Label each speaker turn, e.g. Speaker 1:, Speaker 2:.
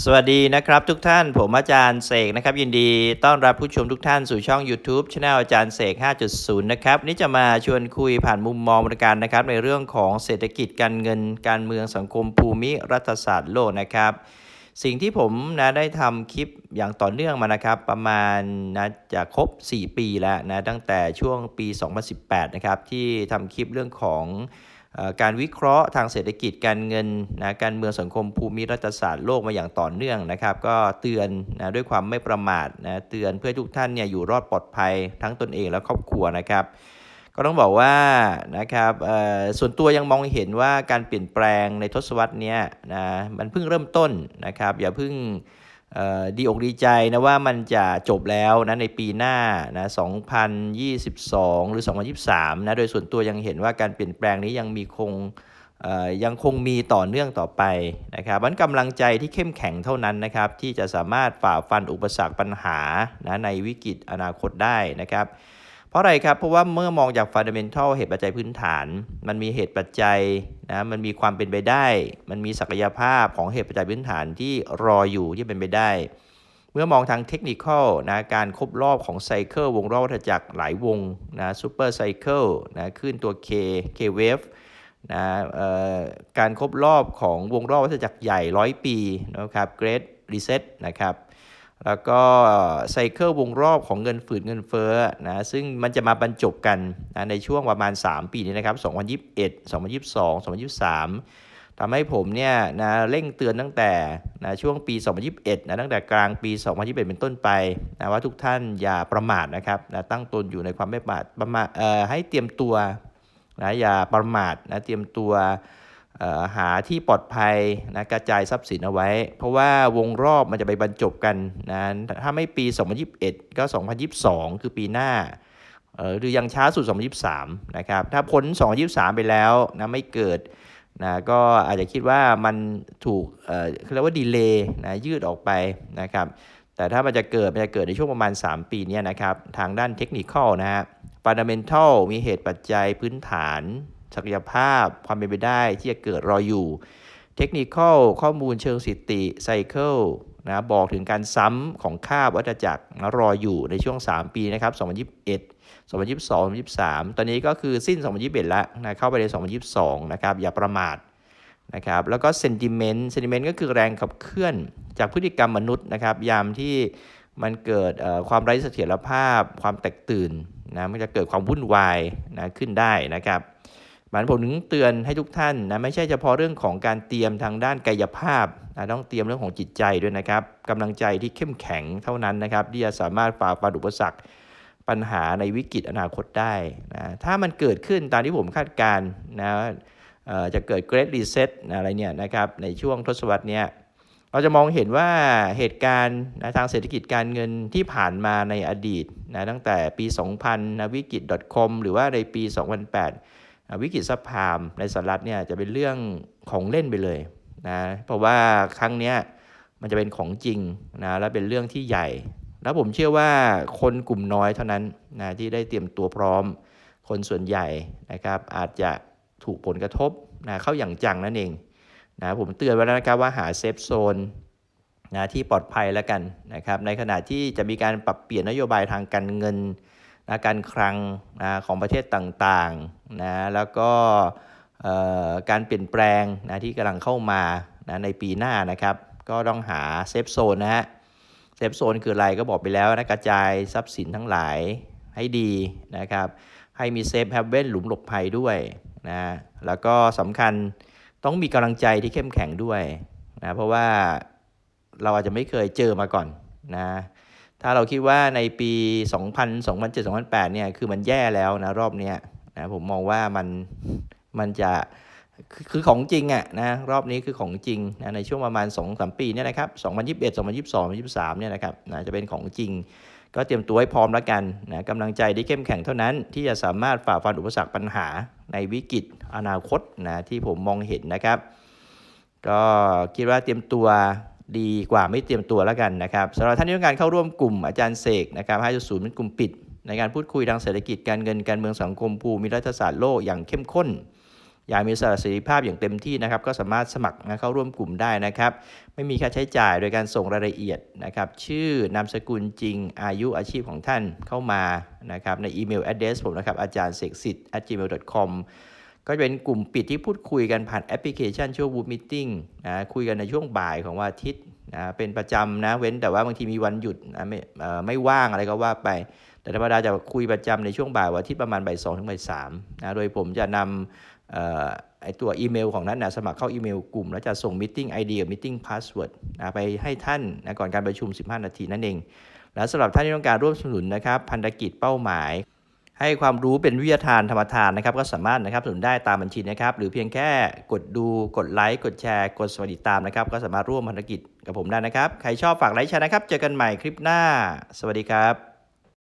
Speaker 1: สวัสดีนะครับทุกท่านผมอาจารย์เสกนะครับ ยินดีต้อนรับผู้ชมทุกท่านสู่ช่อง YouTube Channel อาจารย์เสก 5.0 นะครับนี่จะมาชวนคุยผ่านมุมมองบริการนะครับ ในเรื่องของเศรษฐกิจการเงินการเมืองสังคมภูมิรัฐศาสตร์โลกนะครับ สิ่งที่ผมนะได้ทำคลิปอย่างต่อเนื่องมานะครับ ประมาณนะจะครบ 4 ปีแล้วนะตั้งแต่ช่วงปี 2018 นะครับที่ทำคลิปเรื่องของ การวิเคราะห์ทางเศรษฐกิจการเงินนะการเมืองสังคมภูมิรัฐศาสตร์โลกมาอย่างต่อเนื่องนะครับ ก็เตือนนะด้วยความไม่ประมาทนะเตือนเพื่อทุกท่านเนี่ยอยู่รอดปลอดภัยทั้งตนเองและครอบครัวนะครับก็ต้องบอกว่านะครับส่วนตัวยังมองเห็นว่าการเปลี่ยนแปลงในทศวรรษนี้นะมันเพิ่งเริ่มต้นนะครับ อย่าเพิ่ง ดีอกดีใจนะว่ามันจะจบแล้วนะในปีหน้านะ2022 หรือ 2023 นะโดยส่วนตัวยังเห็นว่าการเปลี่ยนแปลงนี้ยังมีคงยังคงมีต่อเนื่องต่อไปนะครับมันกำลังใจที่เข้มแข็งเท่านั้นนะครับ ที่จะสามารถฝ่าฟันอุปสรรคปัญหานะในวิกฤตอนาคตได้นะครับ เพราะอะไรครับ เพราะว่าเมื่อมองจาก fundamental เหตุปัจจัยพื้นฐาน มันมีเหตุปัจจัยนะ มันมีความเป็นไปได้ มันมีศักยภาพของเหตุปัจจัยพื้นฐานที่รออยู่ที่เป็นไปได้ เมื่อมองทางเทคนิคนะ การครบรอบของไซเคิลวงรอบวัฏจักรหลายวงนะซูเปอร์ไซเคิลนะขึ้นตัว K K wave นะเอ่อการครบรอบของวงรอบวัฏจักรใหญ่100ปีนะครับ Great Reset นะครับ แล้วก็ไซเคิลวงรอบของเงินฝืดเงินเฟ้อนะซึ่งมันจะมาบรรจบกันนะในช่วงประมาณ 3 ปีนี้นะครับ 2021 2022 2023ทำให้ผมเนี่ยนะเร่งเตือนตั้งแต่นะช่วงปี 2021นะตั้งแต่กลางปี 2021 เป็นต้นไปนะว่าทุกท่านอย่าประมาทนะครับนะตั้งตนอยู่ในความไม่ประมาทประมาทเอ่อให้เตรียมตัวนะอย่าประมาทนะเตรียมตัว หาที่ปลอดภัยนะกระจายทรัพย์สินเอาไว้ เพราะว่าวงรอบมันจะไปบรรจบกันนะถ้าไม่ปี 2021 ก็ 2022 คือปีหน้าหรือยังช้าสุด 2023 นะครับ ถ้าพ้น 2023 ไปแล้วนะไม่เกิดนะก็อาจจะคิดว่ามันถูกเรียกว่าดีเลย์นะยืดออกไปนะครับ แต่ถ้ามันจะเกิด มันจะเกิดในช่วงประมาณ 3 ปีนี้นะครับ ทางด้านเทคนิคอลนะฮะ fundamental มีเหตุปัจจัยพื้นฐาน ศักยภาพ ความเป็นไปได้ที่จะเกิดรออยู่ เทคนิคอลข้อมูลเชิงสิติไซเคิลนะบอกถึงการซ้ำของค่าวัฏจักรนะรออยู่ในช่วง 3 ปีนะครับ 2021 2022 2023 ตอนนี้ก็คือสิ้น 2021 แล้วนะเข้าไปใน 2022 นะครับ อย่าประมาทนะครับแล้วก็ sentiment sentiment ก็คือแรงขับเคลื่อนจากพฤติกรรมมนุษย์นะครับ ยามที่มันเกิดความไร้เสถียรภาพ ความแตกตื่นนะมันจะเกิดความวุ่นวายนะขึ้นได้นะครับ มันผมถึงเตือนให้ทุกท่านนะไม่ใช่เฉพาะเรื่องของการเตรียมทางด้านกายภาพนะต้องเตรียมเรื่องของจิตใจด้วยนะครับกำลังใจที่เข้มแข็งเท่านั้นนะครับที่จะสามารถฝ่าฟันอุปสรรคปัญหาในวิกฤตอนาคตได้นะถ้ามันเกิดขึ้นตามที่ผมคาดการณ์นะจะเกิด Great Reset อะไรเนี่ยนะครับในช่วงทศวรรษนี้เราจะมองเห็นว่าเหตุการณ์ทางเศรษฐกิจการเงินที่ผ่านมาในอดีตนะตั้งแต่ปี 2000นะวิกฤต .com หรือว่าในปี 2008 วิกฤตซับพามในสหรัฐเนี่ยจะเป็นเรื่องของเล่นไปเลยนะเพราะว่าครั้งเนี้ยมันจะเป็นของจริงนะและเป็นเรื่องที่ใหญ่ แล้วผมเชื่อว่าคนกลุ่มน้อยเท่านั้นนะที่ได้เตรียมตัวพร้อม คนส่วนใหญ่นะครับอาจจะถูกผลกระทบนะเข้าอย่างจังนั่นเองนะผมเตือนไว้แล้วนะครับว่าหาเซฟโซนนะที่ปลอดภัยแล้วกันนะครับในขณะที่จะมีการปรับเปลี่ยนนโยบายทางการเงิน นะการคลังนะของประเทศต่างๆนะแล้วก็การเปลี่ยนแปลงนะที่กำลังเข้ามานะในปีหน้านะครับ ก็ต้องหาเซฟโซนนะฮะเซฟโซนคืออะไรก็บอกไปแล้วนะกระจายทรัพย์สินทั้งหลายให้ดีนะครับ ให้มีเซฟแฮปเว่นหลุมหลบภัยด้วยนะแล้วก็สำคัญต้องมีกำลังใจที่เข้มแข็งด้วยนะเพราะว่าเราอาจจะไม่เคยเจอมาก่อนนะ ถ้าเราคิดว่าในปี 2000 2007 2008 เนี่ย คือมันแย่แล้วนะ รอบเนี้ยนะผมมองว่ามันมันจะคือคือของจริงอะนะรอบนี้คือของจริงนะในช่วงประมาณ 2-3 ปีเนี่ยนะครับ 2021 2022 2023 เนี่ยนะครับนะจะเป็นของจริง ก็เตรียมตัวให้พร้อมแล้วกันนะกำลังใจที่เข้มแข็งเท่านั้นที่จะสามารถฝ่าฟันอุปสรรคปัญหาในวิกฤตอนาคตนะที่ผมมองเห็นนะครับ ก็คิดว่าเตรียมตัว ดีกว่าไม่เตรียมตัวแล้วกันนะครับสำหรับท่านที่ต้องการเข้าร่วมกลุ่มอาจารย์เสกนะครับ5.0เป็นกลุ่มปิด ในการพูดคุยทางเศรษฐกิจการเงินการเมืองสังคมภูมิรัฐศาสตร์โลกอย่างเข้มข้น อยากมีเสรีภาพอย่างเต็มที่นะครับ ก็สามารถสมัครนะเข้าร่วมกลุ่มได้นะครับ ไม่มีค่าใช้จ่ายโดยการส่งรายละเอียดนะครับ ชื่อนามสกุลจริงอายุอาชีพของท่านเข้ามานะครับในอีเมล address ผมนะครับอาจารย์เสกสิทธิ์ at gmail.com ก็จะเป็นกลุ่มปิดที่พูดคุยกันผ่านแอปพลิเคชันช่ววูมิ e นะคุยกันในช่วงบ่ายของวันอาทิตย์นะเป็นประจำนะเว้นแต่ว่าบางทีมีวันหยุดนะไม่ไม่ว่างอะไรก็ว่าไป แต่ธรรมดาจะคุยประจำในช่วงบ่ายวันอาทิตย์ประมาณบ่ายสองถึงบ่ายสามนะโดยผมจะนำไอตัวอีเมลของนั้นนะสมัครเข้าอีเมลกลุ่ม แล้วจะส่ง Meeting ID กับ Meeting Password นะไปให้ท่านนะก่อนการประชุม 15 นาทีนั่นเองและสำหรับท่านที่ต้องการร่วมสนุนนะครับพันธกิจเป้าหมาย ให้ความรู้เป็นวิทยาทานธรรมทานนะครับ ก็สามารถนะครับสนุนได้ตามบัญชีนะครับ หรือเพียงแค่กดดูกดไลค์กดแชร์กดสวัสดีตามนะครับ ก็สามารถร่วมพันธกิจกับผมได้นะครับ ใครชอบฝากไลค์แชร์นะครับ เจอกันใหม่คลิปหน้า สวัสดีครับ